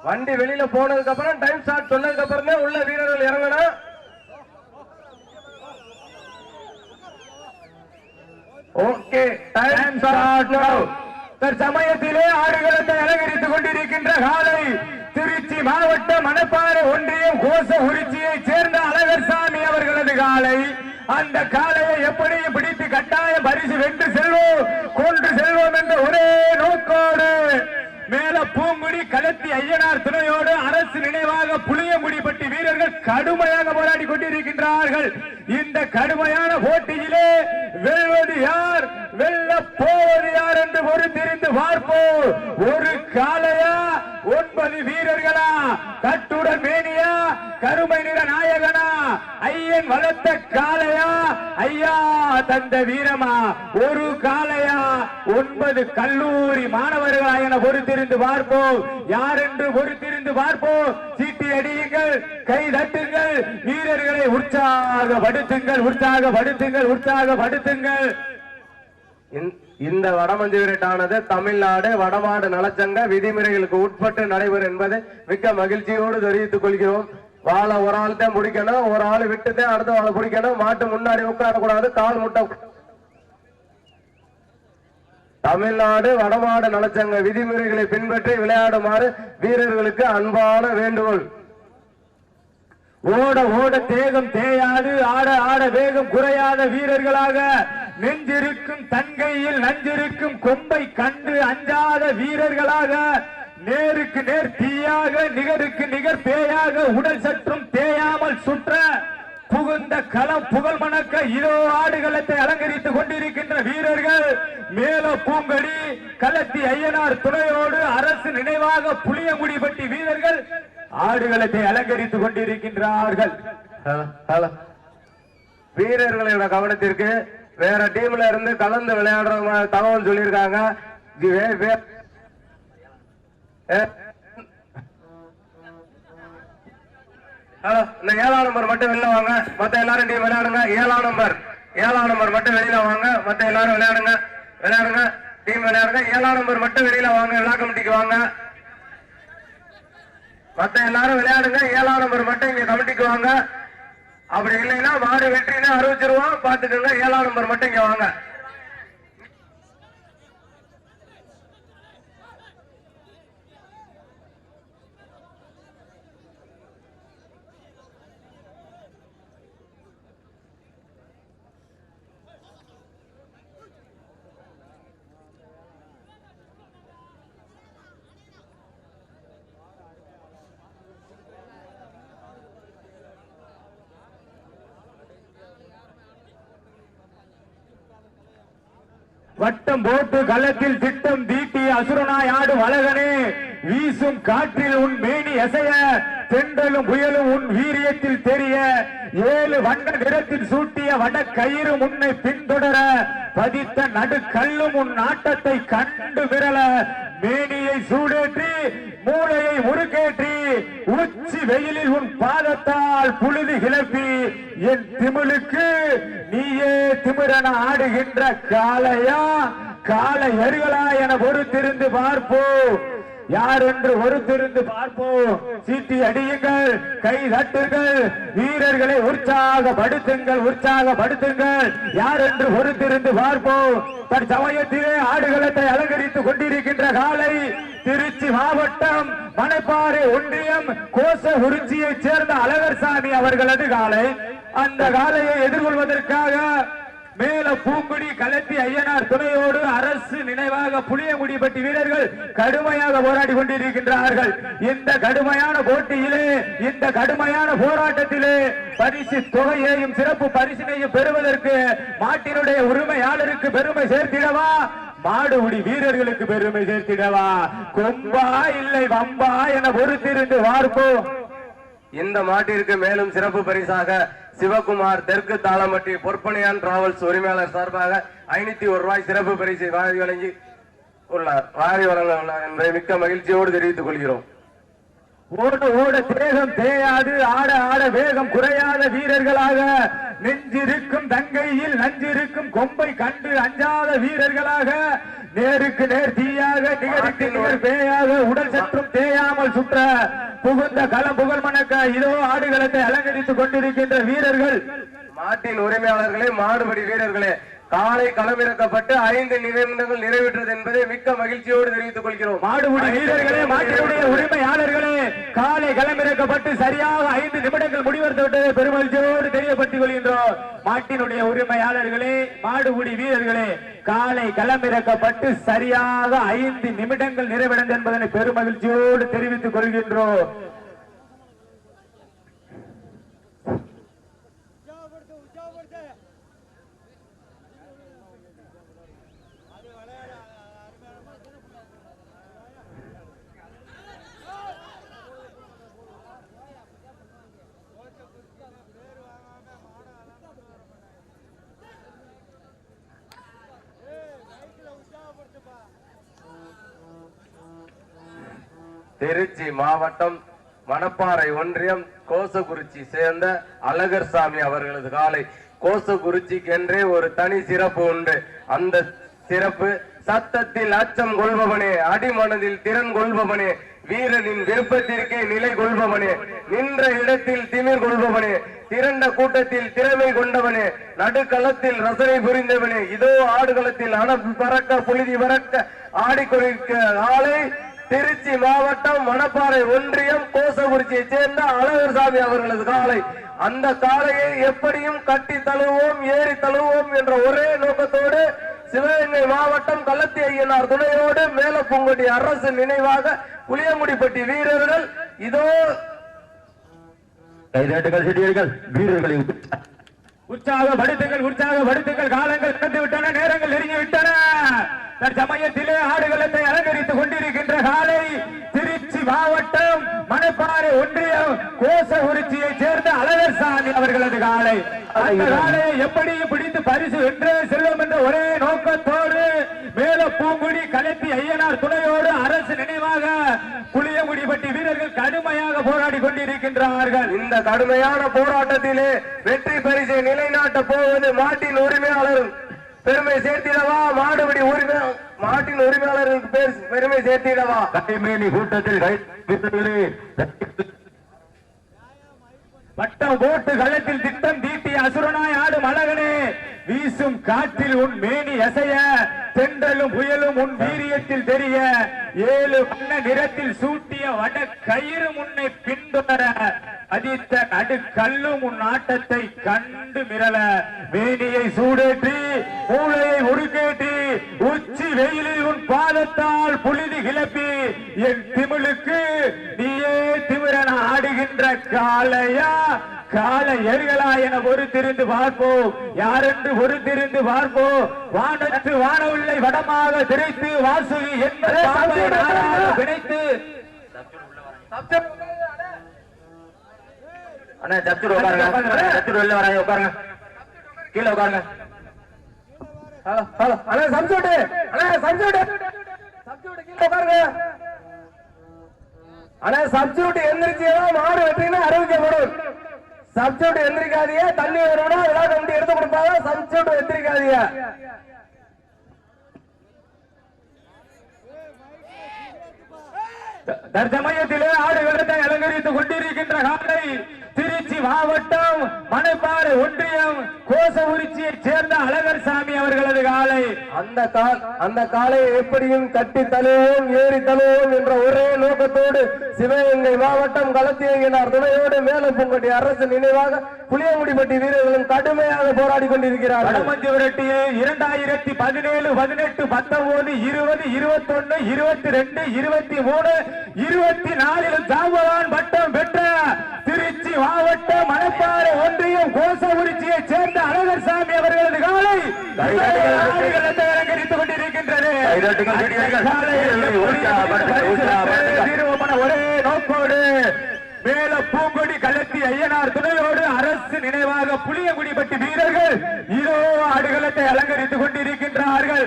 வண்டி வெளியில போனதுக்கு அப்புறம் டைம் ஸ்டார்ட் சொன்னதுக்கு அப்புறமே உள்ள வீரர்கள் இறங்கணும் ஓகே டைம் ஸ்டார்ட் தற்சமயத்திலே ஆடுகளத்தை அலங்கரித்துக் கொண்டிருக்கின்ற காலை திருச்சி மாவட்ட மணப்பாறை ஒன்றியம் கோச உரிச்சியை சேர்ந்த அழகர்சாமி அவர்களது காலை. அந்த காளையை எப்படியும் பிடித்து கட்டாயம் பரிசு வென்று செல்வோம் கொன்று செல்வோம் என்ற ஒரே நோக்கோடு. மேல பூங்குடி கலத்தி ஐயனார் துணையோடு அரசு நினைவாக புளியங்குடிப்பட்டி வீரர்கள் கடுமையாக போராடி கொண்டிருக்கின்றார்கள். இந்த கடுமையான போட்டியிலே வெல்வது யார்? வெல்ல போவது யார் என்று ஒரு தெரிந்து பார்ப்போம். ஒரு காலையா ஒன்பது வீரர்களா? கட்டுடன் மேனியா? கருமை நிற நாயகனா? ஐயன் வளர்த்த தந்த வீரமா? ஒரு காலையா ஒன்பது கல்லூரி மாணவர்களா என பொறுத்திருந்து பார்ப்போம். யார் என்று பொறுத்திருந்து பார்ப்போம்? சீட்டி அடியுங்கள் கை தட்டுங்கள் வீரர்களை உற்சாகப்படுத்துங்கள் உற்சாகப்படுத்துங்கள் உற்சாகப்படுத்துங்கள். இந்த- இந்த தமிழ்நாடு வடமாடு நலச்சங்க விதிமுறைகளுக்கு உட்பட்டு நடைபெறும் என்பதை மிக்க மகிழ்ச்சியோடு தெரிவித்துக் கொள்கிறோம். வாழை ஒரு ஆள் தான் பிடிக்கணும் ஒரு ஆள் விட்டுதான் அடுத்த வாழை பிடிக்கணும். மாட்டு முன்னாடி உட்காரக்கூடாது கால் முட்டை தமிழ்நாடு வடமாடு நலச்சங்க விதிமுறைகளை பின்பற்றி விளையாடுமாறு வீரர்களுக்கு அன்பான வேண்டுகோள். ஓட ஓட தேகம் தேயாது ஆட ஆட வேகம் குறையாத வீரர்களாக நெஞ்சிருக்கும் தங்கையில் நஞ்சிருக்கும் கொம்பை கண்டு அஞ்சாத வீரர்களாக நேருக்கு நேர் தீயாக நிகருக்கு நிகர் பேயாக உடல் சற்றும் தேயாமல் சுற்ற புகுந்த களம் புகழ் மணக்க இதோ ஆடுகளத்தை அலங்கரித்துக் கொண்டிருக்கின்ற வீரர்கள் மேல பூங்கடி களத்தி ஐயனார் துணையோடு அரசு நினைவாக புளியங்குடிப்பட்டி வீரர்கள் ஆடுகளத்தை அலங்கரித்துக் கொண்டிருக்கின்றார்கள். வீரர்களோட கவனத்திற்கு வேற டீம்ல இருந்து கலந்து விளையாடுற தகவல் சொல்லியிருக்காங்க. இந்த ஏழாம் நம்பர் மட்டும் வெளில வாங்க. மத்த எல்லாரும் டீம் விளையாடுங்க. ஏழாம் நம்பர். ஏழாம் நம்பர் மட்டும் வெளியில வாங்க. மத்த எல்லாரும் விளையாடுங்க. விளையாடுங்க. டீம் விளையாடுங்க. ஏழாம் நம்பர் மட்டும் வெளியில வாங்க. விழா கமிட்டிக்கு வாங்க. மத்த எல்லாரும் விளையாடுங்க. ஏழாம் நம்பர் மட்டும் இங்க கமிட்டிக்கு வாங்க. அப்படி இல்லைன்னா மாடு வெற்றின்னு அறிவிச்சிருவோம். பாத்துக்கோங்க ஏழாம் நம்பர் மட்டும் இங்க வாங்க. வட்டம் போட்டு களத்தில் திட்டம் தீட்டி அசுரனாய் ஆடு வளகனே வீசும் காற்றில் உன் மேனி எசைய தென்றலும் புயலும் உன் வீரியத்தில் தெரிய ஏழு வண்ண நிறத்தில் சூட்டிய வட கயிறு உன்னை பின்தொடர பதித்த நடுக்கல்லும் உன் நாட்டத்தை கண்டு விரல மேனியை சூடேற்றி மூளையை முறுக்கேற்றி உச்சி வெயிலில் உன் பாதத்தால் புழுதி கிளப்பி என் திமிழுக்கு நீயே திமிரன ஆடுகின்ற காளையா? காலை எருகலா என பொறுத்திருந்து பார்ப்போம். யார் என்று ஒருத்திருந்து பார்ப்போம். சீட்டி அடியுங்கள் கை தட்டுங்கள் வீரர்களை உற்சாகப்படுத்துங்கள் உற்சாகப்படுத்துங்கள். யார் என்று பொறுத்திருந்து பார்ப்போம். தன் சமயத்திலே ஆடுகளத்தை அலங்கரித்துக் கொண்டிருக்கின்ற காலை திருச்சி மாவட்டம் மணப்பாறை ஒன்றியம் கோச உருச்சியைச் சேர்ந்த அழகர்சாமி அவர்களது காலை. அந்த காலையை எதிர்கொள்வதற்காக மேல பூங்குடி கலத்தி ஐயனார் துணையோடு அரசு நினைவாக புளியங்குடிப்பட்டி வீரர்கள் கடுமையாக போராடி கொண்டிருக்கின்றார்கள். இந்த கடுமையான போட்டியிலே இந்த கடுமையான போராட்டத்திலே பரிசு தொகையையும் சிறப்பு பரிசினையும் பெறுவதற்கு மாட்டினுடைய உரிமையாளருக்கு பெருமை சேர்த்திடவா? மாடுபிடி வீரர்களுக்கு பெருமை சேர்த்திடவா? கொம்பா இல்லை வம்பா என பொறுத்திருந்து பார்ப்போம் இந்த மாட்டிற்கு மேலும் சிறப்பு பரிசாக சிவகுமார் தெற்கு தாளம்பட்டி பொற்பனையான் டிராவல்ஸ் உரிமையாளர் சார்பாக ஐநூத்தி ஒரு ரூபாய் சிறப்பு பரிசை வாரி வழங்கி உள்ளார். வாரி வழங்க உள்ளார் என்பதை மிக்க மகிழ்ச்சியோடு தெரிவித்துக் கொள்கிறோம். ஓட ஓட தேகம் தேயாது ஆட ஆட வேகம் குறையாத வீரர்களாக நெஞ்சிருக்கும் தங்கையில் நஞ்சிருக்கும் கொம்பை கண்டு அஞ்சாத வீரர்களாக நேருக்கு நேர் தீயாக நிகழ் பேயாக உடல் சற்றும் தேயாமல் சுற்ற புகுந்த களம் புகழ் மணக்க இதோ ஆடுகளத்தை அலங்கரித்துக் கொண்டிருக்கின்ற வீரர்கள். மாட்டின் உரிமையாளர்களே மாடுபடி வீரர்களே காலை களமிறக்கப்பட்டு ஐந்து நிமிடங்கள் நிறைவேற்றது என்பதை மிக்க மகிழ்ச்சியோடு தெரிவித்துக் கொள்கிறோம். மாடுபிடி வீரர்களே மாட்டினுடைய உரிமையாளர்களே காலை களமிறக்கப்பட்டு சரியாக ஐந்து நிமிடங்கள் முடிவெடுத்து விட்டதை பெருமகிழ்ச்சியோடு தெரியப்படுத்திக் கொள்கின்றோம். மாட்டினுடைய உரிமையாளர்களே மாடுபிடி வீரர்களே காலை களமிறக்கப்பட்டு சரியாக ஐந்து நிமிடங்கள் நிறைவடைந்தது என்பதனை பெருமகிழ்ச்சியோடு தெரிவித்துக் கொள்கின்றோம். திருச்சி மாவட்டம் மணப்பாறை ஒன்றியம் கோசகுறிச்சி சேர்ந்த அழகர் சாமி அவர்களது காலை. கோசகுறிச்சிக்கென்றே ஒரு தனி சிறப்பு உண்டு. அந்த சிறப்பு சத்தத்தில் அச்சம் கொள்பவனே அடிமனதில் திறன் கொள்பவனே வீரனின் விருப்பத்திற்கே நிலை கொள்பவனே நின்ற இடத்தில் திமிர் கொள்பவனே திரண்ட கூட்டத்தில் திறமை கொண்டவனே நடுக்களத்தில் ரசனை புரிந்தவனே இதோ ஆடுகளத்தில் அனப்பு பறக்க புழுதி பறக்க ஆடிக்கொண்டிருக்க ஆளை திருச்சி மாவட்டம் மணப்பாறை ஒன்றியம் கோசகுறிச்சியை சேர்ந்த அழகர்சாமி அவர்களது காலை. அந்த காளையை எப்படியும் கட்டி தழுவோம் ஏறி தழுவோம் என்ற ஒரே நோக்கத்தோடு சிவகங்கை மாவட்டம் கள்ளத்தி ஐயனார் துணையோடு மேலப்பூங்கொடி அரசு நினைவாக புளியங்குடிப்பட்டி வீரர்கள் இதோ கைதாட்டுகள் செடியர்கள் வீரர்களை உற்சாக படுத்துங்கள் உற்சாக படுத்துங்கள் காலங்கள் கடந்து விட்டன நேரங்கள் நெருங்கி விட்டன. தற்சமயத்திலே ஆடுகளத்தை அலங்கரித்துக் கொண்டிருக்கின்ற காலை திருச்சி மாவட்டம் மணப்பாறை ஒன்றியம் கோசகுறிச்சியை சேர்ந்த அழகர்சாமி அவர்களது காலை. அந்த காலையை எப்படி பிடித்து பரிசு வென்றே செல்லும் என்ற ஒரே நோக்கத்தோடு மேல பூங்குடி கலத்தி ஐயனார் துணையோடு அரசு நினைவாக புளியங்குடிப்பட்டி வீரர்கள் கடுமையாக போராடி கொண்டிருக்கின்றார்கள். இந்த கடுமையான போராட்டத்திலே நிலைநாட்ட போவது மாட்டின் உரிமையாளரும் பெருமை சேர்த்திடவா? மாடுபடி உரிமை மாட்டின் உரிமையாளருக்கு பேர் பெருமை சேர்த்திடவா? கைமேனி கூட்டத்தில் வட்டம் போட்டு களத்தில் திட்டம் தீட்டி அசுரனாய் ஆடும் அழகனே. வீசும் காற்றில் உன் மேனி அசைய தென்றலும் புயலும் உன் வீரியத்தில் தெரிய. ஏழு வண்ண நிறத்தில் சூட்டிய வட கயிறு முன்னை பின்தொடர அதித்த நடு கல்லும் உன் ஆட்டத்தை கண்டு மிரள வேணியை சூடேற்றி மூளையை உருக்கேற்றி உச்சி வெயிலில் உன் பாதத்தால் புழுதி கிளப்பி என் திமிழுக்கு நீயே திமிரன ஆடுகின்ற காளையா? கால எருகளா என பொறுத்திருந்து பார்ப்போம் யாரென்று பொறுத்திருந்து பார்ப்போம் வானத்து வானவில்லை வடமாக திரைத்து வாசுகி என்பதை பிணைத்து. அண்ணா சத்துரு உட்காருங்க. சத்துரு வெளில வராங்க உட்காருங்க. கீழே உட்காருங்க. அண்ணா சம்சூட்டு. அண்ணா சம்சூட்டு. சம்சூட்டு கீழே உட்காருங்க. அண்ணா சப்ஸ்டியூட் எந்திரிச்சியா மாடு வெட்டினா அறிவிக்கப்படும் சப்ஸ்டியூட் எந்திரிக்காதீங்க. தண்ணி வரும்னா விழா கமிட்டி எடுத்து கொடுப்பாங்க சப்ஸ்டியூட் எந்திரிக்காதீங்க. தற்சமயத்திலே ஆடுகளத்தை அலங்கரித்துக் கொண்டிருக்கின்ற காலை திருச்சி மாவட்டம் மணப்பாறை ஒன்றியம் கோசகுறிச்சியைச் சேர்ந்த அழகர் சாமி அவர்களது காலை. அந்த கால் அந்த காலையை எப்படியும் கட்டி தழுவோம் ஏறி தழுவோம் என்ற ஒரே நோக்கத்தோடு சிவகங்கை மாவட்டம் களத்தியங்கினார் துணையோடு மேலப்பூங்கட்டி அரசு நினைவாக புளியங்குடிப்பட்டி வீரர்களும் கடுமையாக போராடி கொண்டிருக்கிறார்கள். வடமஞ்சி விரட்டியை இரண்டாயிரத்தி பதினேழு பதினெட்டு பத்தொன்பது இருபது இருபத்தொன்னு இருபத்தி ரெண்டு இருபத்தி மூணு இருபத்தி நாலிலும் ஜாம்பவான் பட்டம் பெற்ற திருச்சி மாவட்டம் மணப்பாறை ஒன்றியம் கோசகுறிச்சியை சேர்ந்த அழகர் சாமி அவர்களது காலை ஆடுகளத்தை அலங்கரித்துக் கொண்டிருக்கின்றது கைதட்டுங்கள், செடியர்கள். வீரர்களை உற்சாகப்படுத்துங்கள், உற்சாகப்படுத்துங்கள். தீர்வமான ஒரே நோக்கோடு மேல பூங்கொடி கலத்தி ஐயனார் துணையோடு அரசு நினைவாக புளியங்குடிப்பட்டி வீரர்கள் இதோ ஆடுகளத்தை அலங்கரித்துக் கொண்டிருக்கின்றார்கள்.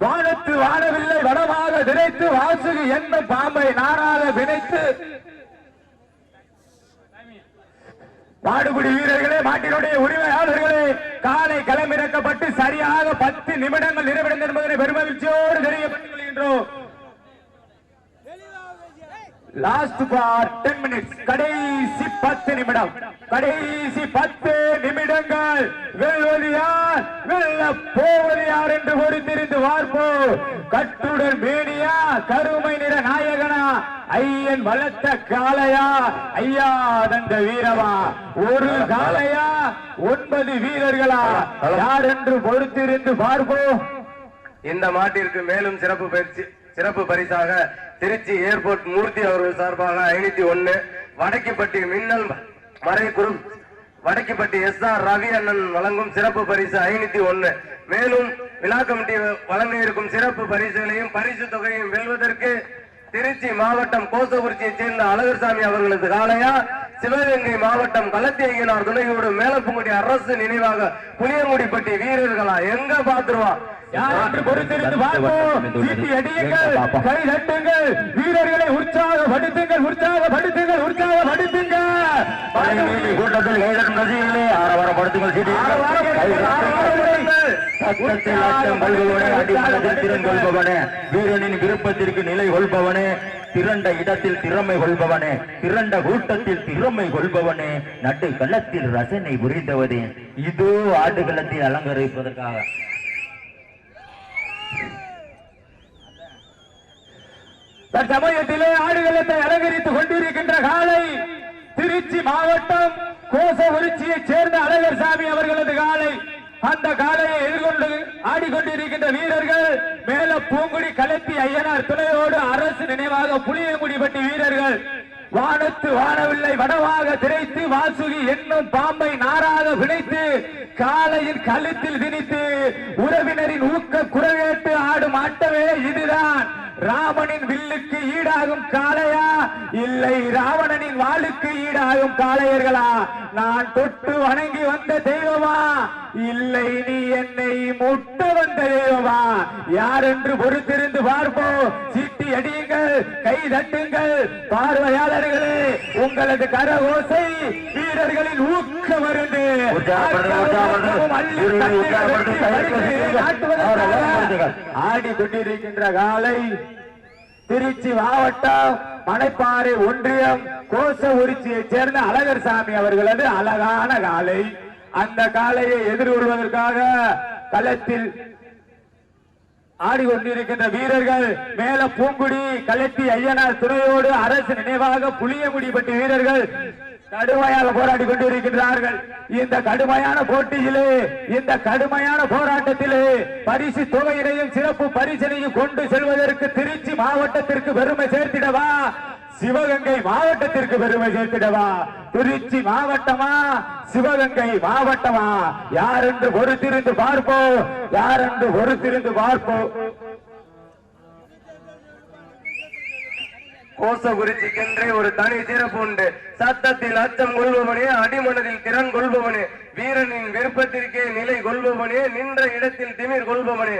வானத்து வானவில்லை வடமாக விரைத்து வாசுகி என்னும் பாம்பை நாராக வினைத்து மாடுபிடி வீரர்களே மாட்டினுடைய உரிமையாளர்களே காலை களமிறக்கப்பட்டு சரியாக பத்து நிமிடங்கள் நிறைவடைந்த என்பதனை பெருமகிழ்ச்சியோடு தெரியப்பட்டுக் கொள்கின்றோம் லாஸ்ட் பார் டென் மினிட்ஸ் கடைசி பத்து நிமிடம். கடைசி பத்து நிமிடம். நிமிடங்கள் வெல்வது யார் வெல்ல போவது யார் என்று பொறுத்திருந்து பார்ப்போம் கட்டுடன் மேனியா கருமை நிற நாயகனா ஐயன் வளர்த்த காளையா ஐயா தந்த வீரவா ஒரு காளையா ஒன்பது வீரர்களா. யார் என்று பொறுத்திருந்து பார்ப்போம். இந்த மாட்டிற்கு மேலும் சிறப்பு பயிற்சி சிறப்பு பரிசாக திருச்சி ஏர்போர்ட் மூர்த்தி அவர்கள் சார்பாக ஐநூத்தி ஒன்னு வடக்கிப்பட்டி மின்னல் மறை குரு வடக்கிப்பட்டி எஸ் ஆர் ரவி அண்ணன் வழங்கும் சிறப்பு பரிசு ஐநூத்தி ஒன்னு மேலும் விழா கமிட்டி வழங்க இருக்கும் சிறப்பு பரிசுகளையும் பரிசு தொகையும் வெல்வதற்கு திருச்சி மாவட்டம் கோசகுறிச்சியைச் சேர்ந்த அழகர்சாமி அவர்களது காளையா சிவகங்கை மாவட்டம் களத்தியகினார் துணையோடு மேலப்புங்குடி அரசு நினைவாக புளியங்குடிப்பட்டி வீரர்களா எங்க பாத்துருவா வீரர்களை உற்சாகப்படுத்துங்கள் உற்சாகப்படுத்துங்கள் உற்சாகப்படுத்துங்கள். கூட்டத்தில் கைதட்டும் ரசிகர்களே ஆரவாரப்படுத்துங்கள் வீரனின் விருப்பத்திற்கு நிலை கொள்பவனே. திரண்ட இடத்தில் திறமை கொள்பவனே. திரண்ட கூட்டத்தில் திறமை கொள்பவனே. நட்டு களத்தில் ரசனை புரிந்தவனே. இதோ ஆட்டுக்களத்தில் அலங்கரிப்பதற்காக. தற்சமயத்திலே ஆடுகளத்தை அலங்கரித்துக் கொண்டிருக்கின்ற காலை திருச்சி மாவட்டம் கோசகுறிச்சியைச் சேர்ந்த அழகர் சாமி அவர்களது காலை அந்த காலையை எதிர்கொண்டு ஆடிக்கொண்டிருக்கின்ற வீரர்கள் மேல பூங்குடி கலத்தி ஐயனார் துணையோடு அரசு நினைவாக புளியங்குடிப்பட்டி வீரர்கள். வானத்து வானவில்லை வடவாக திரைத்து வாசுகி என்னும் பாம்பை நாராக பிணைத்து காலையில் கழுத்தில் திணித்து உறவினரின் ஊக்க குரவேட்டு ஆடும் ஆட்டமே இதுதான். ராமனின் வில்லுக்கு ஈடாகும் காளையா? இல்லை ராவணனின் வாளுக்கு ஈடாகும் காளையர்களா? நான் தொட்டு வணங்கி வந்த தெய்வமா? இல்லை நீ என்னை முட்ட வந்த தெய்வமா? யார் என்று பொறுத்திருந்து பார்ப்போம் சீட்டி அடியுங்கள் கை தட்டுங்கள். பார்வையாளர்களே உங்களது கரகோசை வீரர்களின் ஊக்க மருந்து. வழிநடத்துங்கள். ஆடிக்கொண்டிருக்கின்ற காலை திருச்சி மாவட்டம் மணப்பாறை ஒன்றியம் கோசகுறிச்சியைச் சேர்ந்த அழகர் சாமி அவர்களது அழகான காலை. அந்த காலையை எதிர்கொள்வதற்காக களத்தில் ஆடிக்கொண்டிருக்கின்ற வீரர்கள் மேல பூங்குடி கலத்தி ஐயனார் துணையோடு அரசு நினைவாக புளியங்குடிப்பட்டி வீரர்கள் கடுமையாக போராடி கொண்டிருக்கின்றார்கள். இந்த கடுமையான போட்டியிலே இந்த கடுமையான போராட்டத்திலே பரிசு தொகையினையும் சிறப்பு பரிசனையும் கொண்டு செல்வதற்கு திருச்சி மாவட்டத்திற்கு பெருமை சேர்த்திடவா? சிவகங்கை மாவட்டத்திற்கு பெருமை சேர்த்திடவா? திருச்சி மாவட்டமா? சிவகங்கை மாவட்டமா? யார் என்று பொறுத்திருந்து பார்ப்போம் யார் என்று பொறுத்திருந்து பார்ப்போம் கோசகுறிச்சிக்கென்றே ஒரு தனி சிறப்பு உண்டு. சத்தத்தில் அச்சம் கொள்பவனே அடிமனதில் திறன் கொள்பவனே வீரனின் விருப்பத்திற்கே நிலை கொள்பவனே நின்ற இடத்தில் திமிர் கொள்பவனே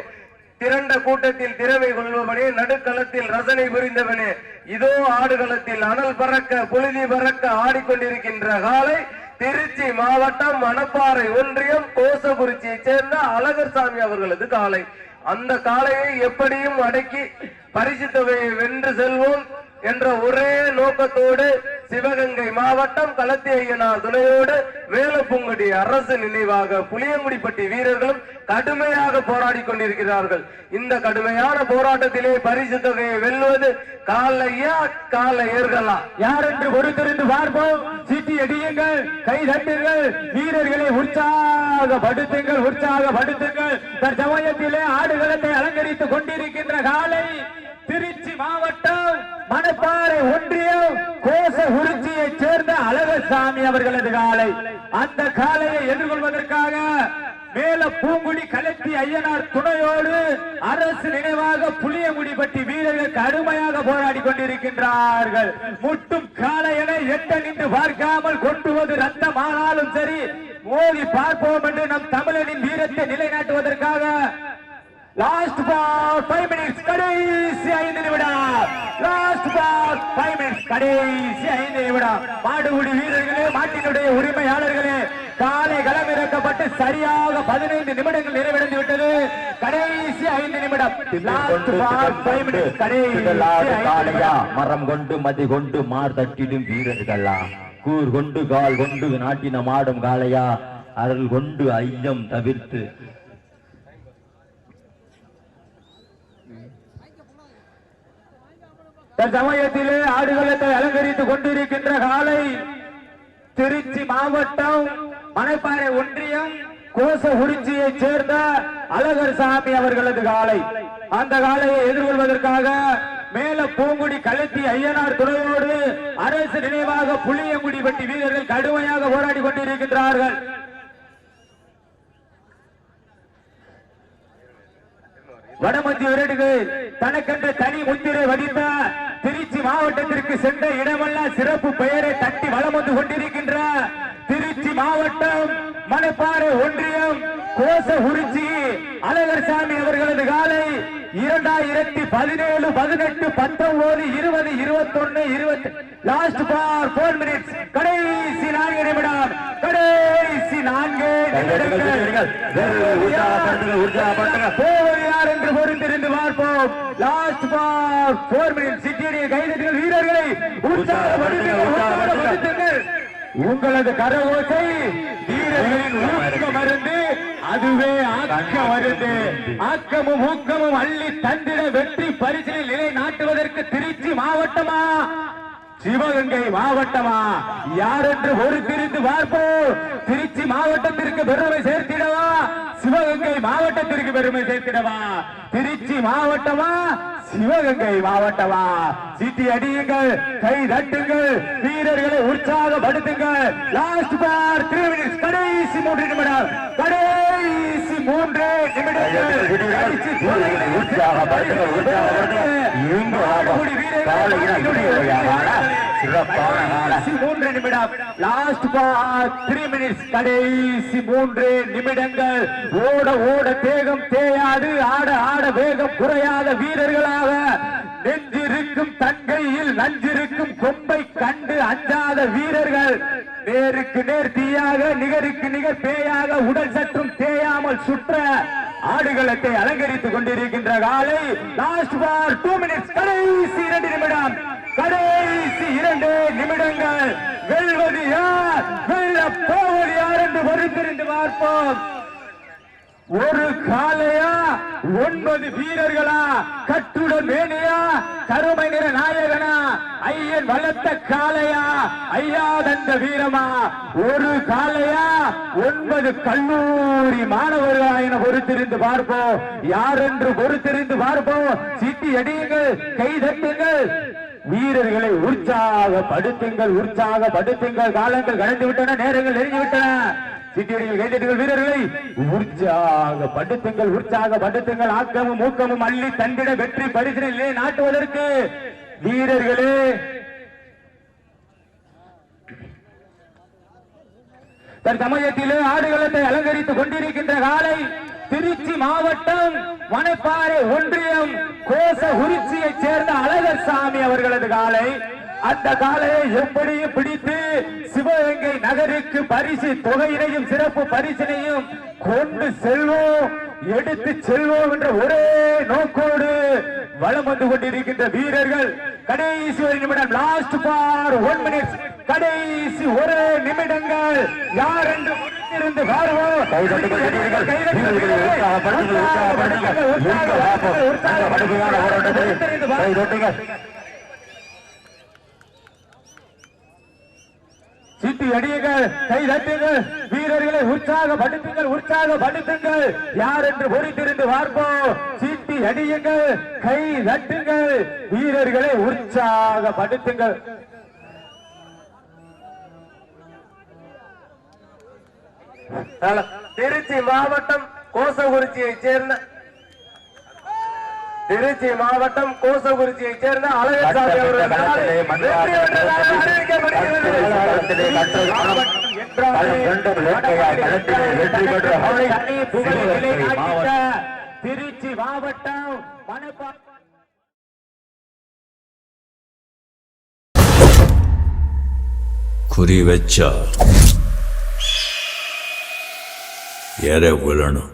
திரண்ட கூட்டத்தில் திறமை கொள்பவனே நடுக்களத்தில் ரசனை புரிந்தவனே. இதோ ஆடுகளத்தில் அனல் பறக்க புழுதி பறக்க ஆடிக்கொண்டிருக்கின்ற காலை திருச்சி மாவட்டம் மணப்பாறை ஒன்றியம் கோசகுறிச்சியைச் சேர்ந்த அழகர் சாமி அவர்களது காலை. அந்த காளையை எப்படியும் அடக்கி பரிசு தொகையை வென்று செல்வோம் என்ற ஒரே நோக்கத்தோடு சிவகங்கை மாவட்டம் களத்தி ஐயனார் துணையோடு வேலப்புங்குடி அரசு நினைவாக புளியங்குடிப்பட்டி வீரர்களும் கடுமையாக போராடி கொண்டிருக்கிறார்கள். இந்த கடுமையான போராட்டத்திலே பரிசு தொகையை வெல்வது காலையா காலை ஏற்கலா யார் என்று பொறுத்திருந்து பார்ப்போம். சீட்டி அடியுங்கள் கை தட்டுங்கள் வீரர்களை உற்சாகப்படுத்துங்கள் உற்சாகப்படுத்துங்கள். தற்சமயத்திலே ஆடுகளத்தை அலங்கரித்துக் கொண்டிருக்கின்ற காலை திருச்சி மாவட்டம் மணப்பாறை ஒன்றியம் கோச உருச்சியைச் சேர்ந்த அழகசாமி அவர்களது காலை. அந்த காலையை எதிர்கொள்வதற்காக மேல பூங்குடி கலத்தி ஐயனார் துணையோடு அரசு நினைவாக புளியங்குடிப்பட்டி வீரர்கள் கடுமையாக போராடி கொண்டிருக்கின்றார்கள். முட்டும் காளையனை எட்ட நின்று பார்க்காமல் கொண்டுவது ரத்தமானாலும் சரி மோதி பார்ப்போம் என்று நம் தமிழனின் வீரத்தை நிலைநாட்டுவதற்காக லாஸ்ட் பால் ஃபைவ் மினிட்ஸ் கடைசி ஐந்து நிமிடம் லாஸ்ட் பால் ஃபைவ் மினிட்ஸ் கடைசி ஐந்து நிமிடம் மாடுகுடி வீரர்களே மாட்டினுடைய உரிமையாளர்களே காலை களமிறக்கப்பட்டு சரியாக பதினைந்து நிமிடங்கள் நிறைவடைந்து விட்டது. கடைசி ஐந்து நிமிடம். கடைசி. மரம் கொண்டு மதி கொண்டு மார் தட்டிடும் வீரர்களா? கூர் கொண்டு கால் கொண்டு நாட்டின மாடும் காளையா? அருள் கொண்டு ஐயம் தவிர்த்து தற்சமயத்திலே ஆடுகளத்தை அலங்கரித்துக் கொண்டிருக்கின்ற காலை திருச்சி மாவட்டம் மணப்பாறை ஒன்றியம் கோசகுறிச்சியைச் சேர்ந்த அழகர் சாமி அவர்களது காலை. அந்த காலையை எதிர்கொள்வதற்காக மேல பூங்குடி கலத்தி ஐயனார் துணையோடு அரசு நினைவாக புளியங்குடி வெட்டி வீரர்கள் கடுமையாக போராடி கொண்டிருக்கின்றார்கள். வடமத்திய விரடுகள் தனக்கென்று தனி முத்திரை வடித்த மாவட்டத்திற்கு சென்ற இடமெல்லாம் சிறப்பு பெயரை தட்டி வலம் வந்து கொண்டிருக்கின்ற திருச்சி மாவட்டம் மணப்பாறை ஒன்றியம் கோசகுறிச்சி அழகர்சாமி அவர்களது காலை இரண்டாயிரத்தி பதினேழு பதினெட்டு பத்தொன்பது இருபது இருபத்தொன்னு இருபத்தி லாஸ்ட் பார் போர் மினிட்ஸ் கடைசி நான்கு நிமிடம். கடைசி நான்கு நிமிடங்கள். என்று பொறுத்திருந்து பார்ப்போம். லாஸ்ட் பால் போர் மினிட் கைதட்டுகள் வீரர்களை உற்சாகப்படுத்துங்கள். உங்களது கரவோசை வீரர்களின் ஊக்க மருந்து அதுவே ஆக்க மருந்து. ஆக்கமும் ஊக்கமும் அள்ளி தந்திட வெற்றி பரிசில் நிலை நாட்டுவதற்கு திருச்சி மாவட்டமா? சிவகங்கை மாவட்டமா? யார் என்று பார்ப்போம். திருச்சி மாவட்டத்திற்கு பெருமை சேர்த்திடவா? சிவகங்கை மாவட்டத்திற்கு பெருமை சேர்த்திடவா? திருச்சி மாவட்டமா? சிவகங்கை மாவட்டமா? சீட்டி அடியுங்கள் கை தட்டுங்கள் வீரர்களை உற்சாகப்படுத்துங்கள். லாஸ்ட் பார் த்ரீ மினிட்ஸ் கடைசி மூன்று நிமிடம். கடைசி மூன்று வீரர்களை மூன்று நிமிடம். லாஸ்ட் பார் த்ரீ மினிட்ஸ் கடைசி மூன்று நிமிடங்கள். ஓட ஓட தேகம் தேயாது. ஆட ஆட வேகம் குறையாத வீரர்களாக நெஞ்சிருக்கும் தங்கையில் நஞ்சிருக்கும் கொம்பை கண்டு அஞ்சாத வீரர்கள் நேருக்கு நேர் தீயாக நிகருக்கு நிகர் பேயாக உடல் சற்றும் தேயாமல் சுற்ற ஆடுகளத்தை அலங்கரித்துக் கொண்டிருக்கின்ற காலை லாஸ்ட் பார் டூ மினிட்ஸ் கடைசி இரண்டு நிமிடம். கடைசி இரண்டு நிமிடங்கள். வெல்வது யார்? வெல்ல போவது யார் என்று பொறுத்திருந்து பார்ப்போம். ஒரு காலையா ஒன்பது வீரர்களா? கட்டுடன் வேணியா கருமை நிற நாயகனா? ஐயன் வளர்த்த காளையா? ஐயா தந்த வீரமா? ஒரு காலையா ஒன்பது கல்லூரி மாணவர்களா என பொறுத்திருந்து பார்ப்போம். யார் என்று பொறுத்திருந்து பார்ப்போம்? சிட்டி அடியுங்கள் கை தட்டுங்கள். வீரர்களை உற்சாகப்படுத்துங்கள் உற்சாகப்படுத்துங்கள். காலங்கள் கடந்து விட்டன நேரங்கள் நெருங்கி விட்டன. சிட்டியடிகள் கைதட்டுங்கள் வீரர்களை உற்சாக படுத்துங்கள் உற்சாக படுத்துங்கள். ஆக்கமும் ஊக்கமும் அள்ளி தந்திட வெற்றி பரிசிலே நாட்டுவதற்கு வீரர்களே. தன் சமயத்திலே ஆடுகளத்தை அலங்கரித்துக் கொண்டிருக்கின்ற காலை திருச்சி மாவட்டம் மணப்பாறை ஒன்றியம் கோச கோசகுறிச்சியைச் சேர்ந்த அழகர் சாமி அவர்களது காலை. அந்த காலையை எப்படியும் பிடித்து சிவகங்கை நகருக்கு பரிசு தொகையினையும் சிறப்பு பரிசினையும் கொண்டு செல்வோம் எடுத்து செல்வோம் என்ற ஒரே நோக்கோடு வலம் வந்து கொண்டிருக்கின்ற வீரர்கள். கடைசி ஒரு நிமிடம் லாஸ்ட் பார் ஒன் மினிட்ஸ் கடைசி ஒரு நிமிடங்கள். யார் என்று இருந்து பாருவோம் கைதட்டுங்கள் வீரர்கள் வீரர்களை உற்சாகப்படுத்துங்கள் உற்சாகப்படுத்துங்கள் இங்கு லாபம் அந்த கடுமையான போராட்டத்தை கைதட்டுங்கள் சிட்டி அடியுங்கள் கை தட்டுங்கள் வீரர்களை உற்சாகப்படுத்துங்கள் உற்சாகப்படுத்துங்கள். யார் என்று பொறித்திருந்து பார்ப்போம்? சீட்டி அடியுங்கள் கை தட்டுங்கள் வீரர்களை உற்சாகப்படுத்துங்கள். திருச்சி மாவட்டம் கோசகுறிச்சியைச் சேர்ந்த திருச்சி மாவட்டம் கோசகுறிச்சியைச் சேர்ந்த அழகசாமி அவர்கள் திருச்சி மாவட்டம் மணப்பாறை குறி வச்சா எற விழணும்.